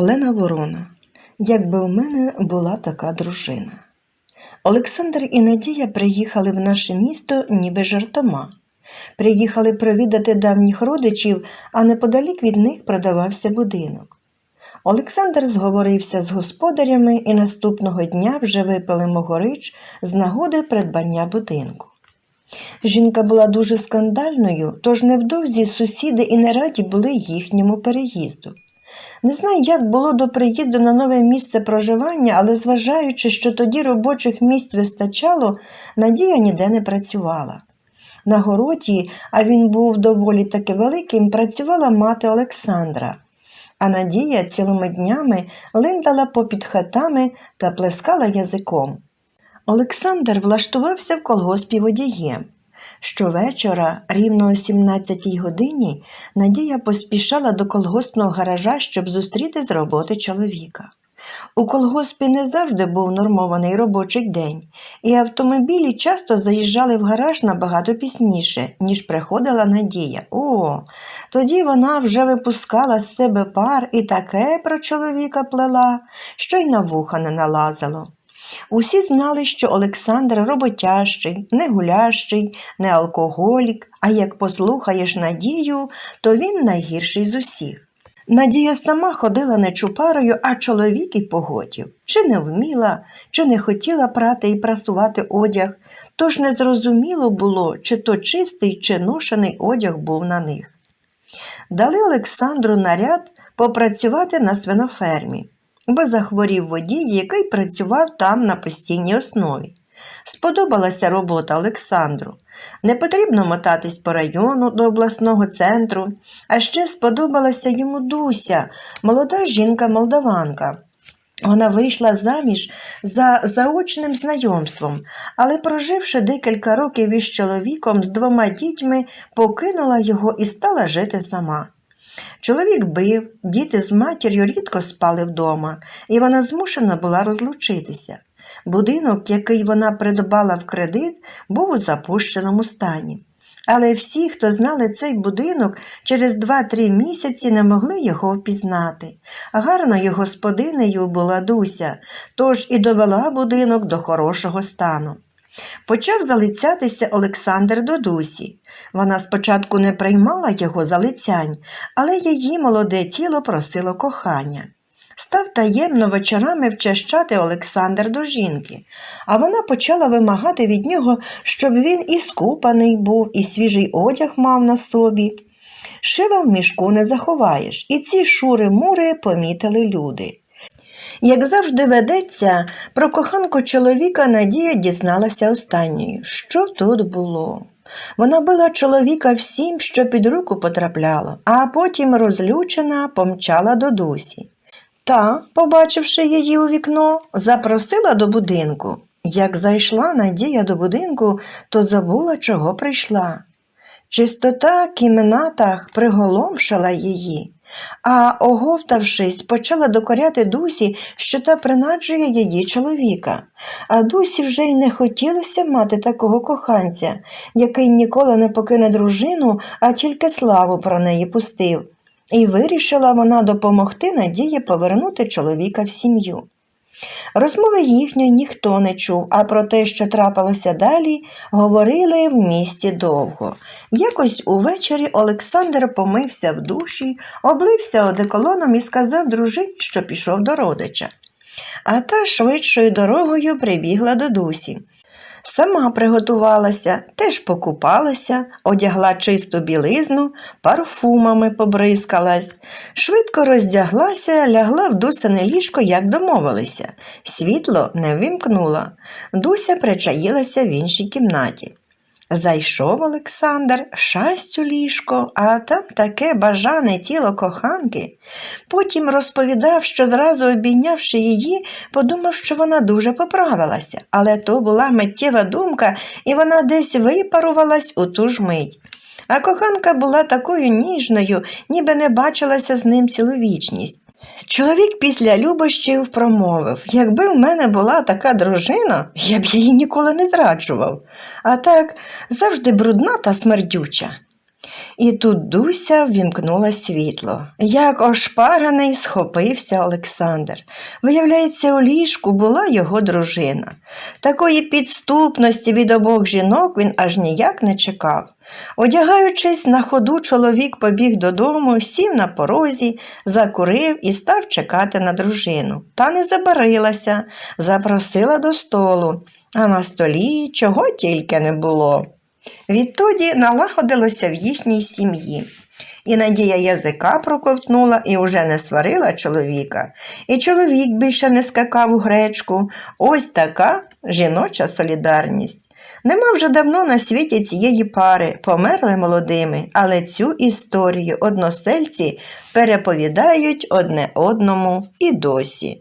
Олена Ворона. Якби в мене була така дружина. Олександр і Надія приїхали в наше місто ніби жартома. Приїхали провідати давніх родичів, а неподалік від них продавався будинок. Олександр зговорився з господарями і наступного дня вже випили могорич з нагоди придбання будинку. Жінка була дуже скандальною, тож невдовзі сусіди і не раді були їхньому переїзду. Не знаю, як було до приїзду на нове місце проживання, але зважаючи, що тоді робочих місць вистачало, Надія ніде не працювала. На городі, а він був доволі таки великим, працювала мати Олександра, а Надія цілими днями линдала попід хатами та плескала язиком. Олександр влаштувався в колгоспі водієм. Щовечора, рівно о 17 годині, Надія поспішала до колгоспного гаража, щоб зустріти з роботи чоловіка. У колгоспі не завжди був нормований робочий день, і автомобілі часто заїжджали в гараж набагато пізніше, ніж приходила Надія. О, тоді вона вже випускала з себе пар і таке про чоловіка плела, що й на вуха не налазило. Усі знали, що Олександр роботящий, не гулящий, не алкоголік, а як послухаєш Надію, то він найгірший з усіх. Надія сама ходила не чупарою, а чоловік і погодів. Чи не вміла, чи не хотіла прати і прасувати одяг, тож незрозуміло було, чи то чистий, чи ношений одяг був на них. Дали Олександру наряд попрацювати на свинофермі бо захворів водій, який працював там на постійній основі. Сподобалася робота Олександру. Не потрібно мотатись по району до обласного центру, а ще сподобалася йому Дуся, молода жінка-молдаванка. Вона вийшла заміж за заочним знайомством, але, проживши декілька років із чоловіком з двома дітьми, покинула його і стала жити сама. Чоловік бив, діти з матір'ю рідко спали вдома, і вона змушена була розлучитися. Будинок, який вона придбала в кредит, був у запущеному стані. Але всі, хто знали цей будинок, через 2-3 місяці не могли його впізнати. Гарною господинею була Дуся, тож і довела будинок до хорошого стану. Почав залицятися Олександр до Дусі. Вона спочатку не приймала його залицянь, але її молоде тіло просило кохання. Став таємно вечорами вчащати Олександр до жінки, а вона почала вимагати від нього, щоб він і скупаний був, і свіжий одяг мав на собі. Шила в мішку не заховаєш, і ці шури-мури помітили люди. Як завжди ведеться, про коханку чоловіка Надія дізналася останньою. Що тут було? Вона била чоловіка всім, що під руку потрапляло, а потім, розлючена, помчала до Дусі. Та, побачивши її у вікно, запросила до будинку. Як зайшла Надія до будинку, то забула, чого прийшла. Чистота в кімнатах приголомшила її, а, оговтавшись, почала докоряти Дусі, що та принаджує її чоловіка. А Дусі вже й не хотілося мати такого коханця, який ніколи не покине дружину, а тільки славу про неї пустив. І вирішила вона допомогти Надії повернути чоловіка в сім'ю. Розмови їхньої ніхто не чув, а про те, що трапилося далі, говорили в місті довго. Якось увечері Олександр помився в душі, облився одеколоном і сказав дружині, що пішов до родича. А та швидшою дорогою прибігла до Дусі. Сама приготувалася, теж покупалася, одягла чисту білизну, парфумами побризкалась, швидко роздяглася, лягла в Дусяне ліжко, як домовилися. Світло не вимкнула. Дуся причаїлася в іншій кімнаті. Зайшов Олександр, шасть у ліжко, а там таке бажане тіло коханки. Потім розповідав, що зразу обійнявши її, подумав, що вона дуже поправилася, але то була миттєва думка, і вона десь випарувалась у ту ж мить. А коханка була такою ніжною, ніби не бачилася з ним цілу вічність. Чоловік після любощів промовив якби в мене була така дружина, я б її ніколи не зраджував, а так завжди брудна та смердюча. І тут Дуся ввімкнула світло. Як ошпарений схопився Олександр. Виявляється, у ліжку була його дружина. Такої підступності від обох жінок він аж ніяк не чекав. Одягаючись на ходу, чоловік побіг додому, сів на порозі, закурив і став чекати на дружину. Та не забарилася, запросила до столу, а на столі чого тільки не було. Відтоді налагодилося в їхній сім'ї. І Надія язика проковтнула і уже не сварила чоловіка. І чоловік більше не скакав у гречку. Ось така жіноча солідарність. Нема вже давно на світі цієї пари, померли молодими, але цю історію односельці переповідають одне одному і досі.